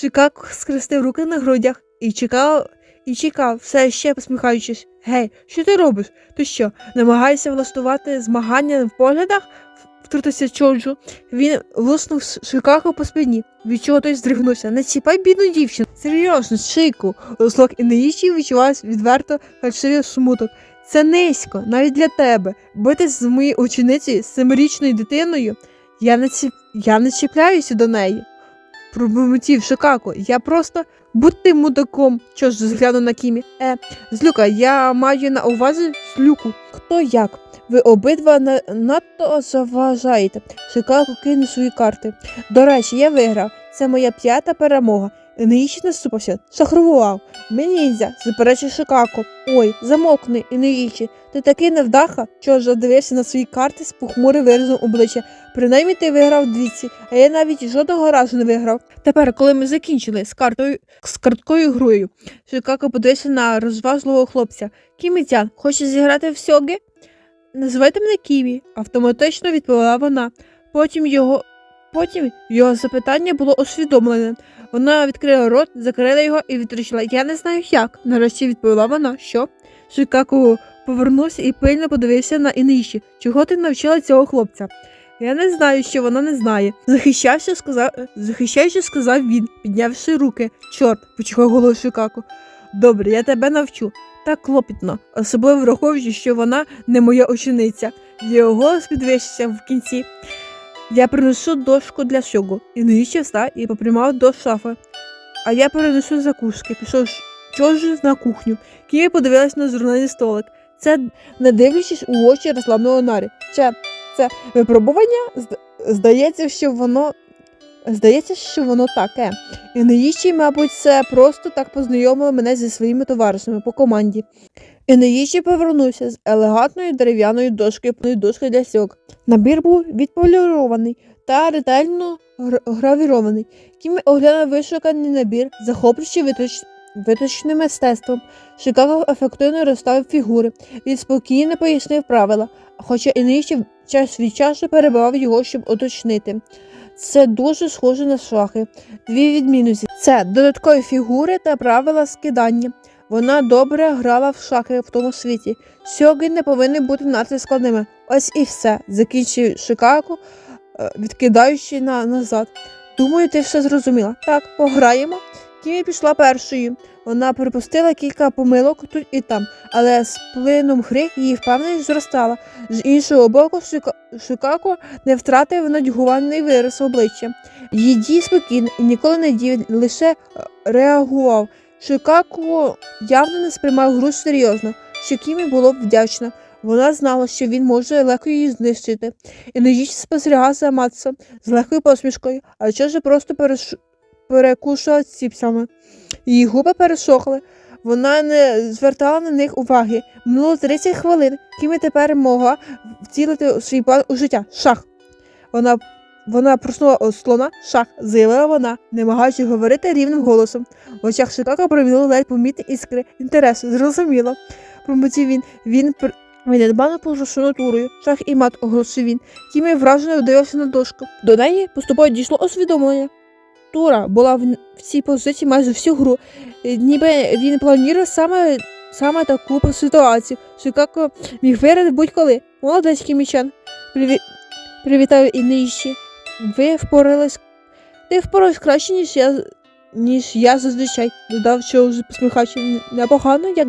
Шикак скрестив руки на грудях і чекав, і чекав, все ще посміхаючись. Гей, що ти робиш? Ти що, намагаєшся влаштувати змагання в поглядах? Втрутився Чоджу. Він луснув Шикаку по спині. Від чого той здригнувся. Не чіпай бідну дівчину. Серйозно, Шику. Слог Інеїчі відчувався відверто фальшивий смуток. Це низько, навіть для тебе. Битись з моєю ученицею, з семирічною дитиною. Я не, ці... я не чіпляюся до неї. Пробурмотів Шикако. Я просто будь ти мудаком. Що ж згляну на Кімі. Е, злюка, я маю на увазі злюку. Хто як? Ви обидва на... надто заважаєте. Шикако кинув свої карти. До речі, я виграв. Це моя п'ята перемога. Інеїчі наступився, шахрував. Мені нельзя, заперечив Шикако. Ой, замовкни, Інеїчі. Ти такий невдаха, що задивився на свої карти з похмурим виразом обличчя. Принаймні ти виграв двічі, а я навіть жодного разу не виграв. Тепер, коли ми закінчили з картою з карткою грою, Шикако подивився на розважливого хлопця. Кімі-цян, хочеш зіграти в сьоги? Називайте мене Кімі, автоматично відповіла вона. Потім його потім його запитання було усвідомлене. Вона відкрила рот, закрила його і відрішила. Я не знаю як. Нарешті відповіла вона, що Шикако повернувся і пильно подивився на Ініші. Чого ти навчила цього хлопця? Я не знаю, що вона не знає. Захищався, сказав, захищаючи, сказав він, піднявши руки. Чорт, почухав голову Шикако. Добре, я тебе навчу. Так клопітно, особливо враховуючи, що вона не моя учениця. Його голос підвищився в кінці. Я принесу дошку для сьогу. І навіщо встав і попрямав до шафи. А я перенесу закуски, пішов чожу на кухню. Кія подивилась на журнальний столик. Це не дивлячись у очі розслабного нарі. Це, це випробування? Здається, що воно. Здається, що воно таке. І неїжджі, мабуть, це просто так познайомили мене зі своїми товаришами по команді. І неїжджі повернувся з елегантною дерев'яною дошкою дошки для сьок. Набір був відполірований та ретельно гравірований. Кімі оглянув вишуканий набір, захоплюючи виточ... виточним мистецтвом. Шикаго ефективно розставив фігури. Він спокійно пояснив правила, хоча і нижче час від часу перебивав його, щоб уточнити. Це дуже схоже на шахи. Дві відмінності це додаткові фігури та правила скидання. Вона добре грала в шахи в тому світі. Сьоги не повинні бути надто складними. Ось і все, закінчив Шикаго, е, відкидаючи на назад. Думаю, ти все зрозуміла. Так, пограємо. Кімі пішла першою. Вона припустила кілька помилок тут і там, але з плином гри її впевненість зростала. З іншого боку, Шика- Шикако не втратив надьгувальний вираз обличчя. Її дій спокійно і ніколи не дів, лише е, реагував. Шикако явно не сприймав гру серйозно, що Кімі було б вдячна. Вона знала, що він може легко її знищити. Не спостерігала за Матсо з легкою посмішкою, а що ж просто переш... перекушувала ціпсами. Її губи пересохли. Вона не звертала на них уваги. Минуло 30 хвилин. Кімі тепер могла втілити свій план у життя. Шах. Вона, вона проснула от слона. Шах, заявила вона, не намагаючи говорити рівним голосом. В очах Шикака провінули ледь помітні іскри інтересу. Зрозуміло. Промовив він. Він пр... Недбано пожушив натурою. Шах і мат оголосив він. Кімі вражено дивився на дошку. До неї поступово дійшло усвідомлення. Тура була в, в цій позиції майже всю гру. Е, Ніби він планував саме, саме таку ситуацію. Шикако міг виграти будь-коли. Молодець Кімічан. Приві... Привітаю і нижче. Ви впорались. Ти впорався краще, ніж я, ніж я зазвичай, додав Чоузі, посміхаючи. Непогано, як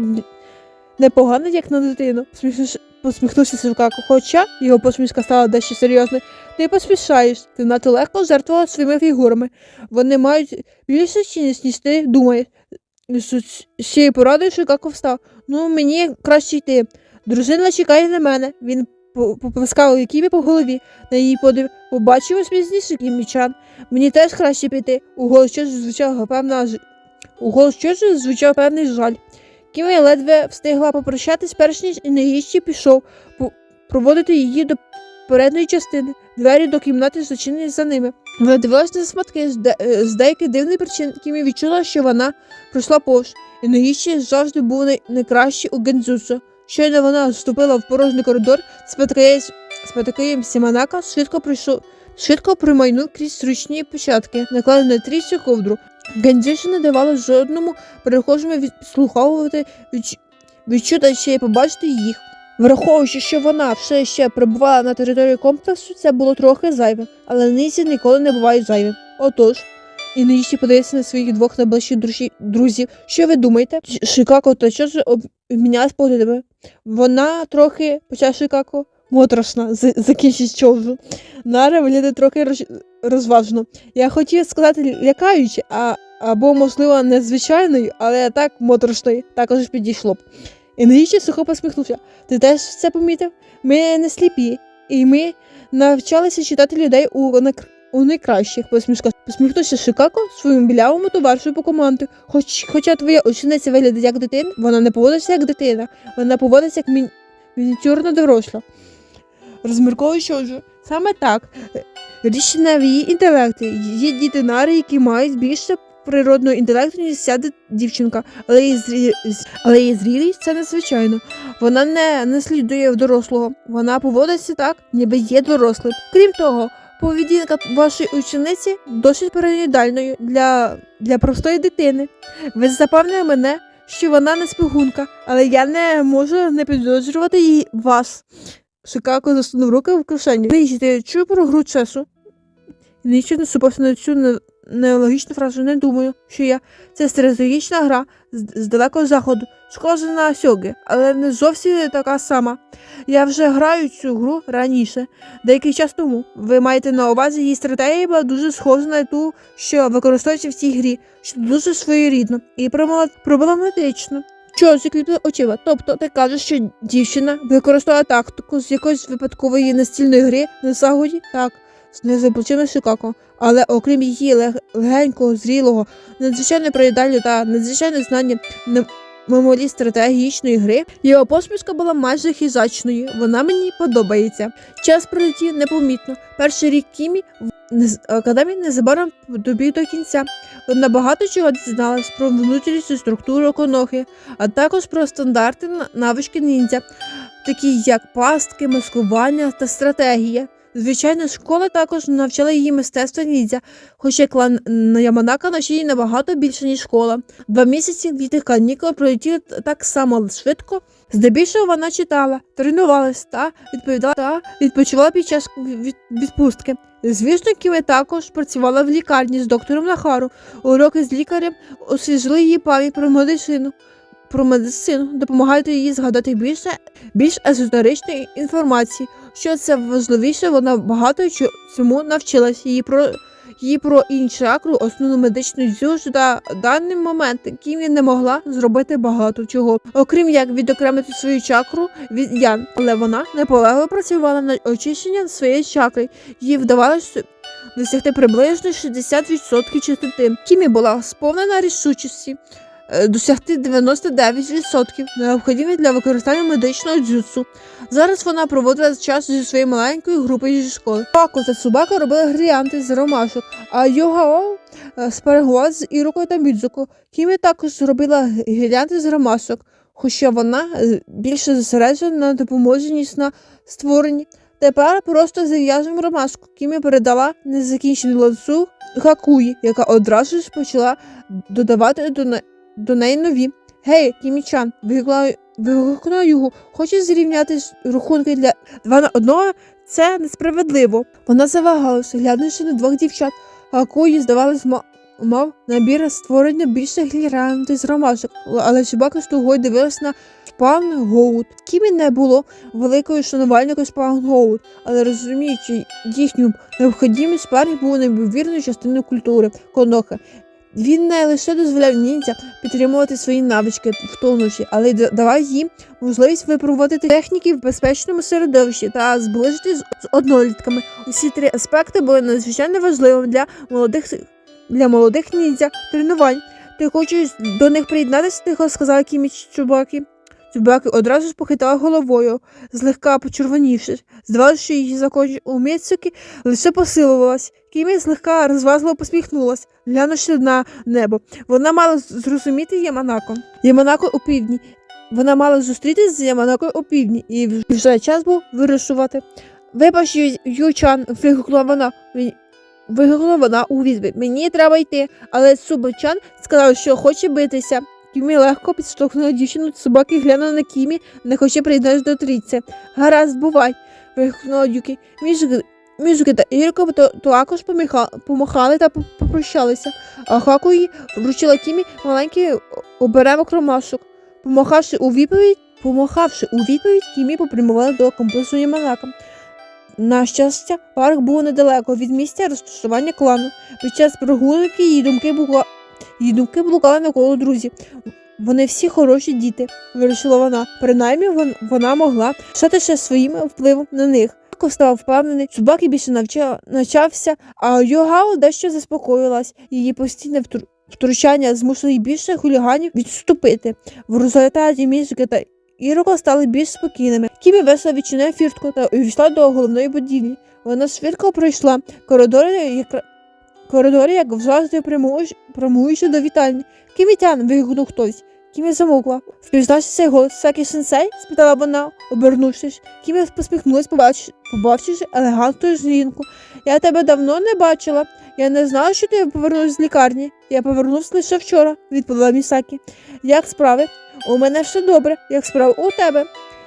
непогано, як на дитину. Посміхнувся, посміхнувся. Хоча його посмішка стала дещо серйозною. Ти поспішаєш, ти надто легко жертвувала своїми фігурами. Вони мають більшу цінність, ніж ти думаєш. З цією порадою Шикако встав. Ну, мені краще йти. Дружина чекає на мене. Він по- поплескав Кімі по голові. На її подив. Побачимось пізніше, Кімічан. Мені теж краще піти. У голос щось звучав певна. У голос щось звучав певний жаль. Кімі ледве встигла попрощатись, перш ніж і наїжджі пішов проводити її до передньої частини. Двері до кімнати зачинені за ними. Вона дивилася на сматки з, де... е, з деяких дивних причин, Кімі відчула, що вона пройшла повз. І наїжджі завжди був най... найкращий у гензуцу. Щойно вона вступила в порожній коридор, спотикаєсь спотикаєм Сіманака швидко прийшов. Швидко примайнув крізь зручні початки, накладені на трійцю ковдру. Гендзюші не давала жодному перехожому відслуховувати відч... відчути чи побачити їх. Враховуючи, що вона все ще перебувала на території комплексу, це було трохи зайве, але Нізі ніколи не буває зайвим. Отож, і Нізі подається на своїх двох найближчих друзі- друзів. Що ви думаєте? Шикако та Чозу обмінялись поглядами. Вона трохи, почав Шикако, моторошна, закінчить Чозу. Нара виглядає трохи роз... розважно. Я хотів сказати лякаючи, а або, можливо, незвичайною, але так моторошною також підійшло б. І навіщо сухо посміхнувся. Ти теж це помітив? Ми не сліпі, і ми навчалися читати людей у, у найкращих посмішках. Посміхнувся Шикако своєму білявому товаришу по команді. Хоч, хоча твоя учениця виглядає як дитина, вона не поводиться як дитина, вона поводиться як мі... мініатюрна доросла. Розмірковуючи, що саме так, не в її інтелекті. Є діти нари, які мають більше природного інтелекту, ніж ця дівчинка, але її, зрі... але її зрілість це незвичайно. Вона не наслідує дорослого, вона поводиться так, ніби є дорослим. Крім того, поведінка вашої учениці досить переїдальною для, для простої дитини. Ви запевнили мене, що вона не спигунка, але я не можу не підозрювати її вас. Шикако засунув руки в кишені. Нижі, ти чув про гру часу? Нічого не супався на цю не- неологічну фразу. Не думаю, що я. Це стратегічна гра з, з далекого заходу, схожа на сьоги, але не зовсім така сама. Я вже граю цю гру раніше, деякий час тому. Ви маєте на увазі, її стратегія була дуже схожа на ту, що використовується в цій грі, що дуже своєрідно і проблематично. Що закліпли очима? Тобто ти кажеш, що дівчина використовувала тактику з якоїсь випадкової настільної гри на заході? Так, знизу плечима Шикако. Але окрім її лег- легенького, зрілого, надзвичайно проїдального та надзвичайно знання меморі стратегічної гри, його посмішка була майже хизачною. Вона мені подобається. Час пролетів непомітно. Перший рік Кімі в академії незабаром добіг до кінця. Вона багато чого дізналась про внутрішню структуру конохи, а також про стандарти навички ніндзя, такі як пастки, маскування та стратегія. Звичайно, школа також навчала її мистецтва ніндзя, хоча клан Яманака навчив її набагато більше, ніж школа. Два місяці літих канікул пролетіли так само швидко. Здебільшого вона читала, тренувалась та відповідала та відпочивала під час відпустки. Звісно, Кіме також працювала в лікарні з доктором Нахару. Уроки з лікарем освіжили її пам'ять про медицину. Про медицину допомагають їй згадати більше більш езотеричної інформації. Що це важливіше, вона багато чо- цьому навчилась. Її про її про інчакру, основну медичну дзюж та даний момент Кімі не могла зробити багато чого, окрім як відокремити свою чакру від ян. Але вона наполегливо працювала над очищенням своєї чакри. Їй вдавалося досягти приблизно 60% чистоти. Кімі була сповнена рішучості досягти 99% необхідних для використання медичного дзюцу. Зараз вона проводила час зі своєю маленькою групою зі школи. Пако та Цубака робили гріанти з ромашок, а Йогао е, спаргувала з Ірокою та Мідзуко. Кімі також зробила гірлянди з ромашок, хоча вона е, більше зосереджена на допомозі, ніж на створенні. Тепер просто зав'яжемо ромашку. Кімі передала незакінчений ланцюг Хакуї, яка одразу ж почала додавати до, не- до неї нові. Гей, Кімічан, вигукнула його. Хочеш зрівняти рахунки для два на одного? Це несправедливо. Вона завагалася, глянувши на двох дівчат, а кої, здавалось, мав набір створення більше гірлянди з ромашок, але собака з тугою дивилась на Шпан Гоут. Кімі не було великою шанувальникою Шпан Гоут, але розуміючи їхню необхідність, парень був неймовірною частиною культури Конохи. Він не лише дозволяв ніндзя підтримувати свої навички в тонусі, але й да- давав їм можливість випробувати техніки в безпечному середовищі та зближити з однолітками. Усі три аспекти були надзвичайно важливими для молодих для молодих ніндзя тренувань. Ти хочеш до них приєднатися, тихо сказав Кіміч Чубакі. Чубакі одразу ж похитала головою, злегка почервонівши. Здавалося, що її закон у Міцуки лише посилувалась. Кімі злегка розважливо посміхнулась, глянувши на небо. Вона мала зрозуміти Яманако. Яманако у півдні. Вона мала зустрітися з Яманакою у півдні, і вже час був вирішувати. Вибач, Ючан, вигукнула вона. Вигукнула вона у відповідь. Мені треба йти, але Субочан сказав, що хоче битися. Кімі легко підштовхнула дівчину собаки і глянула на Кімі, не хоче приєднатися до трійці. Гаразд, бувай, вигукнула Юкі. Між Міжуки та то, також помахали та попрощалися, а Хакуї вручила Кімі маленький оберемок ромашок. Помахавши у відповідь, помахавши у відповідь, Кімі попрямувала до компасу Яманака. На щастя, парк був недалеко від місця розташування клану. Під час прогулянки її думки була її думки блукали навколо друзів. Вони всі хороші діти, вирішила вона. Принаймні вона могла ще своїм впливом на них. Марко став впевнений, собаки більше навча, навчався, а Йогао дещо заспокоїлась. Її постійне втручання змусило її більше хуліганів відступити. В результаті мізки та Іроко стали більш спокійними. Кімі весело відчинила фіртку та увійшла до головної будівлі. Вона швидко пройшла коридори, як, коридори, як завжди прямуючи, до вітальні. Кімітян, вигукнув хтось. Кімі замовкла. Впізнавши цей голос Сакі Сенсей? спитала вона, обернувшись. Кімі посміхнулась, побач... побачивши елегантну жінку. Я тебе давно не бачила. Я не знала, що ти повернувся з лікарні. Я повернувся лише вчора, відповіла Місакі. Як справи? У мене все добре, як справи у тебе.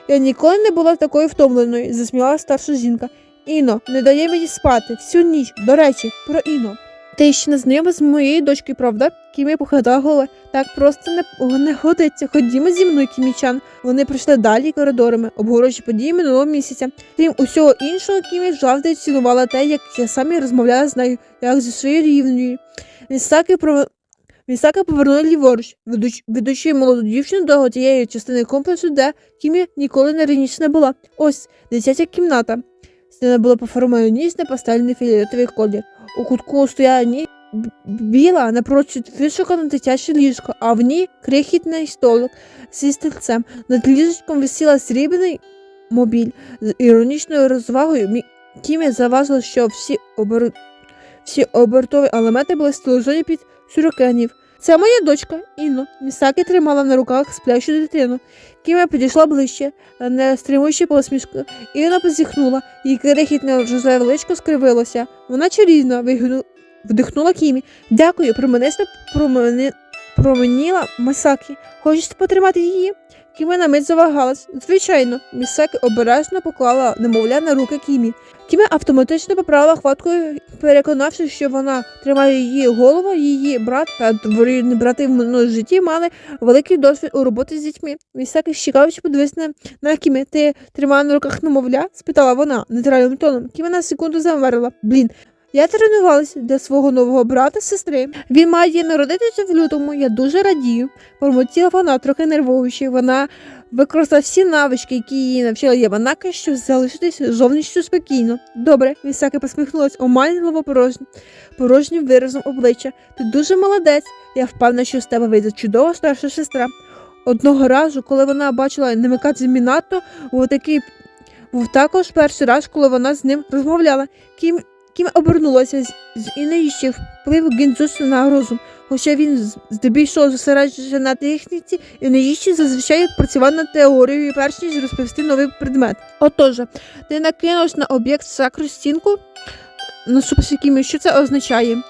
Я ніколи не була такою втомленою, засміяла старша жінка. Іно, не дає мені спати всю ніч. До речі, про Іно. Ти ще не знайома з моєю дочкою, правда? Кімі похитала. Так просто не, не годиться. Ходімо зі мною, Кімічан. Вони пройшли далі коридорами, обговорюючи події минулого місяця. Крім усього іншого, Кімі завжди цінувала те, як я самі розмовляла з нею, як зі своєю рівною. Місаки про Місака повернула ліворуч, ведучи молоду дівчину до тієї частини комплексу, де Кімі ніколи не раніше не була. Ось дитяча кімната. Стіна була пофармована ніж на пастельний фіолетовий колір. У кутку б- біла напрочуд вишукана дитяче ліжко, а в ній крихітний столик зі стільцем. Над ліжечком висіла срібний мобіль з іронічною розвагою. Мі- Кімі заважила, що всі, обер... всі обертові елементи були стилізовані під сюрокенів. Це моя дочка Інно. Місакі тримала на руках сплячу дитину. Кімя підійшла ближче, не стримуючи посмішку. Інна позіхнула, її крихітне рожеве величко скривилося. Вона чарізно вигну... вдихнула Кімі. Дякую, променисто промени... променіла Мисакі. Хочеш потримати її? Кімі на мить завагалась. Звичайно, Місакі обережно поклала немовля на руки Кімі. Кімі автоматично поправила хваткою, переконавшись, що вона тримає її голову, її брат та двоюрідні брати в минулому житті мали великий досвід у роботі з дітьми. Місакі щекаючи подивився на, Кімі. Ти тримала на руках немовля? спитала вона нейтральним тоном. Кімі на секунду замерла. Блін. Я тренувалася для свого нового брата сестри. Він має народитися в лютому. Я дуже радію. Промотіла вона, трохи нервуючи. Вона використала всі навички, які її навчила Яманака, щоб залишитись зовнішньо спокійно. Добре, Місаки посміхнулась оманливо порожнім, порожнім виразом обличчя. Ти дуже молодець. Я впевнена, що з тебе вийде чудова старша сестра. Одного разу, коли вона бачила Немикадзе Мінато, був такий був також перший раз, коли вона з ним розмовляла. Кім Кім обернулася з, Інеїщі вплив Гінзусу на розум. Хоча він здебільшого зосереджується на техніці, Інеїщі зазвичай працював над теорією, перш ніж розповісти новий предмет. Отож, ти накинувся на об'єкт сакру стінку, наступивши Кімі, що це означає?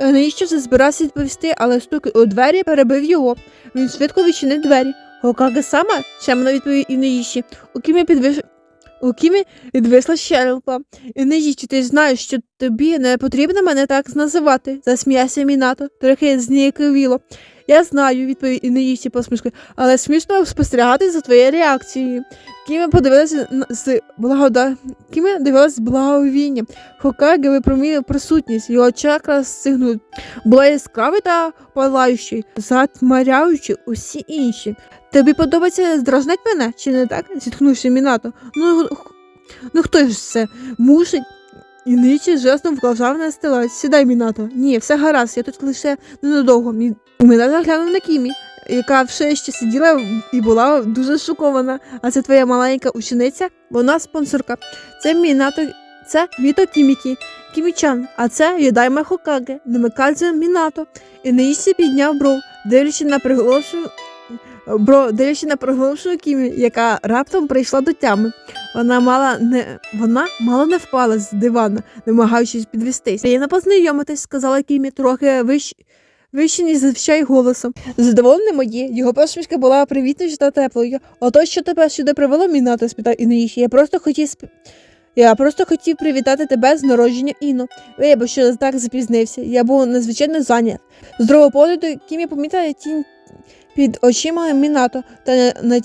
Інеїщі збирався відповісти, але стук у двері перебив його. Він швидко відчинив двері. Хокаге сама? чемно відповів Інеїщі. У Кімі підвиш... У Кімі відвисла щелепа. І не їдь, ти знаєш, що тобі не потрібно мене так називати, засміявся Мінато, трохи зніяковіло. Я знаю, відповів Інеїсі посмішкою, але смішно спостерігати за твоєю реакцією. Кіме подивилася з благода... Кіме дивилася з благовінням. Хокаге випромінив присутність, його чакра стигнуть. Була яскравий та палаючий, затьмаряючи усі інші. Тобі подобається здражнить мене, чи не так? зітхнувши Мінато. Ну, ну хто ж це мусить? І ничі жестом вказав на стелець. Сідай, Мінато. Ні, все гаразд, я тут лише ненадовго. Мі... Мінато глянув на Кімі, яка все ще сиділа і була дуже шокована. А це твоя маленька учениця, вона спонсорка. Це Мінато, це Міто Кімікі, Кімічан, а це Йодайма Хокаге, Немикадзе Мінато. І Неїсі підняв бров, дивлячи на приголошену Бро, дивлячись на приголошену Кімі, яка раптом прийшла до тями. Вона мала не вона мало не впала з дивана, намагаючись підвестись. Приємно познайомитись, сказала Кімі, трохи вищ... вище, ніж зазвичай голосом. Задоволене моє, його посмішка була привітною та теплою. Ото що тебе сюди привело, мій нато, спитав Інуїші. Я просто хотів сп... Я просто хотів привітати тебе з народження Іно. Вибач, що так запізнився. Я був надзвичайно зайнят. З другого погляду Кімі помітила тінь під очима Мінато та на-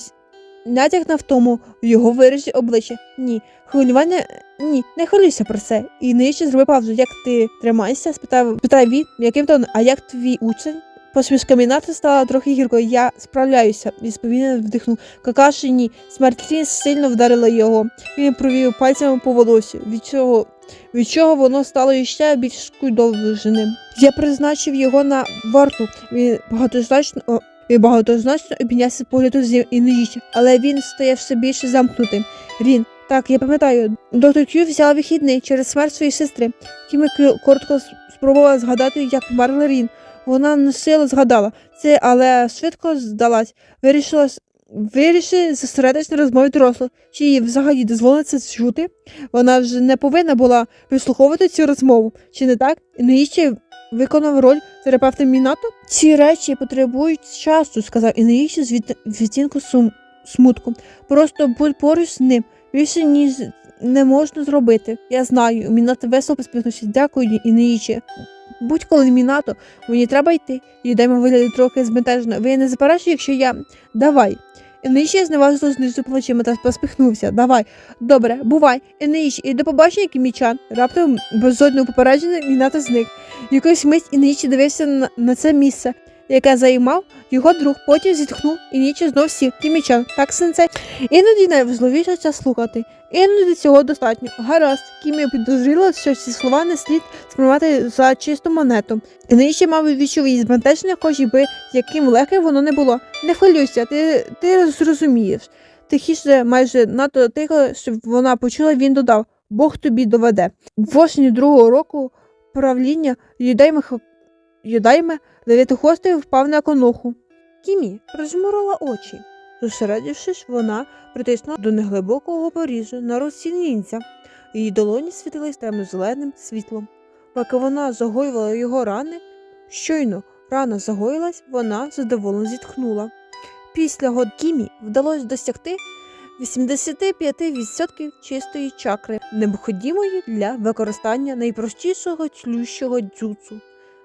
натяк на втому в його виразі обличчя. Ні, хвилювання ні, не хвилюйся про це. І нижче зроби паузу. Як ти тримаєшся? спитав, спитав він, яким тоном, а як твій учень? Посмішка Мінато стала трохи гіркою. Я справляюся, відповідно вдихнув. Какаші ні. Смерть сильно вдарила його. Він провів пальцями по волосю, від чого, від чого воно стало ще більш скудовженим. Я призначив його на варту. Він багатозначно. Він багатозначно обійнявся погляду з Інуїчі, але він стає все більше замкнутим. Рін, так, я пам'ятаю, доктор Кью взяла вихідний через смерть своєї сестри. Кімі коротко спробувала згадати, як померла Рін. Вона не сила згадала це, але швидко здалась. Вирішила вирішили зосередитись на розмові дорослих. Чи їй взагалі дозволено це чути? Вона вже не повинна була вислуховувати цю розмову. Чи не так? Інуїчі виконав роль терапевта Мінато? Ці речі потребують часу, сказав Інуїчі з від... відтінку сум... смутку. Просто будь поруч з ним. Більше ніж не можна зробити. Я знаю. Мінато весело посміхнувся. Дякую, Інуїчі. Будь-коли Мінато, мені треба йти. Їдемо виглядає трохи збентежено. Ви не заперечуєте, якщо я. Давай. Інуїчі зневажливо знизу плечима та посміхнувся. Давай. Добре, бувай. Інуїчі, і до побачення, Кімічан. Раптом без жодного попередження Мінато зник. Якусь мить Інуїчі дивився на, на це місце, яке займав його друг, потім зітхнув і ніч знов сів. Кімічан, так сенце. Іноді найважливіше це слухати. Іноді цього достатньо. Гаразд, Кімі підозріла, що ці слова не слід сприймати за чисту монету. І нижче, мабуть, відчув її збентеження, хоч і би яким легким воно не було. Не хвилюйся, ти, ти зрозумієш. Тихіше, майже надто тихо, щоб вона почула, він додав Бог тобі доведе. В осені другого року правління Юдайме, Юдайме дев'ятихостий впав на коноху. Кімі розморила очі. Зосередившись, вона притиснула до неглибокого порізу на руці ніндзя. Її долоні світились темно-зеленим світлом. Поки вона загоювала його рани, щойно рана загоїлась, вона задоволено зітхнула. Після год Кімі вдалося досягти 85% чистої чакри, необхідної для використання найпростішого тлющого дзюцу.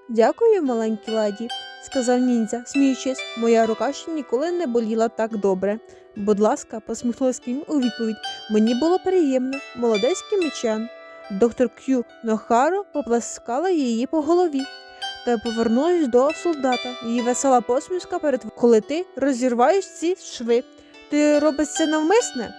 Дякую, маленькі леді, сказав ніндзя, сміючись, моя рука ще ніколи не боліла так добре. Будь ласка, посміхнулась Кімі у відповідь. Мені було приємно, молодець кімічан. Доктор К'ю Нохаро поплескала її по голові та повернулась до солдата. Її весела посмішка перед коли ти розірваєш ці шви. Ти робиш це навмисне?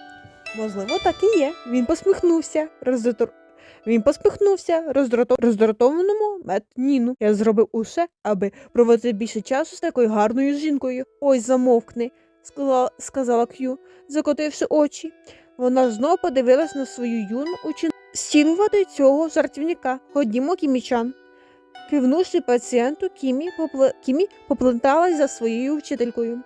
Можливо, так і є. Він посміхнувся. Роздратор... Він посміхнувся роздрато... роздратованому мед Ніну. Я зробив усе, аби проводити більше часу з такою гарною жінкою. Ой, замовкни, сказала, сказала К'ю, закотивши очі. Вона знов подивилась на свою юну ученицю. Стілувати цього жартівника. Ходімо, кімічан. Кивнувши пацієнту, Кімі, попле... Кімі попленталась за своєю вчителькою.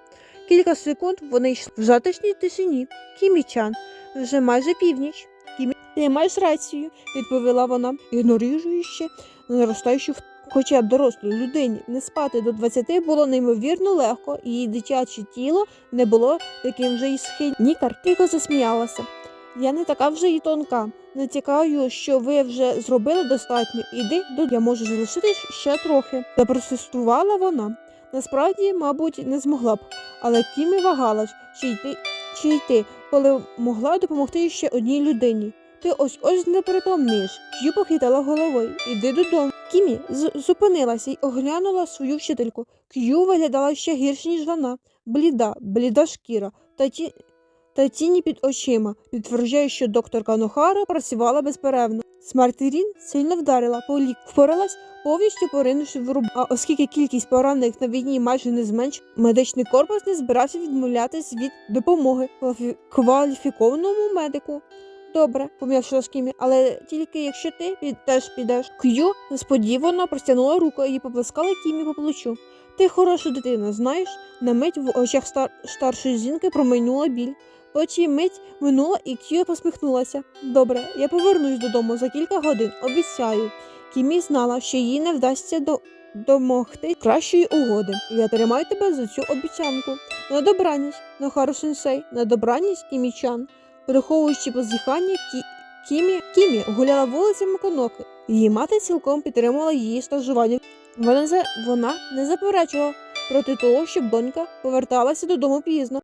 Кілька секунд вони йшли в затишній тишині. Кімічан, вже майже північ. Ти маєш рацію, відповіла вона, ігноруючи наростаючу в- Хоча дорослій людині не спати до 20 було неймовірно легко, і її дитяче тіло не було таким же й схильним. Нікар тихо засміялася. Я не така вже й тонка. Не тікаю, що ви вже зробили достатньо. Іди до я можу залишитись ще трохи. Запротестувала вона. Насправді, мабуть, не змогла б, але Кімі вагалась, чи йти, чи йти, коли могла допомогти ще одній людині. Ти ось ось непритомнієш. К'ю похитала головою. Іди додому. Кімі зупинилася й оглянула свою вчительку. К'ю виглядала ще гірше, ніж вона. Бліда, бліда шкіра та ті, та тіні під очима, підтверджує, що докторка Нохара працювала безперервно. Смерть Рін сильно вдарила, по лік впоралась, повністю поринувши в руб. А оскільки кількість поранених на війні майже не зменш, медичний корпус не збирався відмовлятись від допомоги кваліфікованому медику. Добре, пом'явшила Скімі, але тільки якщо ти під, теж підеш. К'ю несподівано простягнула руку і поплескала Кімі по плечу. Ти хороша дитина, знаєш? На мить в очах стар... старшої жінки промайнула біль. Потім мить минула, і Кіо посміхнулася. Добре, я повернусь додому за кілька годин, обіцяю. Кімі знала, що їй не вдасться до... домогти кращої угоди. Я тримаю тебе за цю обіцянку. На добраніч, Нохару сенсей, на добраніч, Кімічан. Приховуючи позіхання, Кі... Кімі... Кімі гуляла вулицями Коноки. Її мати цілком підтримувала її стажування. Вона, за... Вона не заперечувала проти того, щоб донька поверталася додому пізно.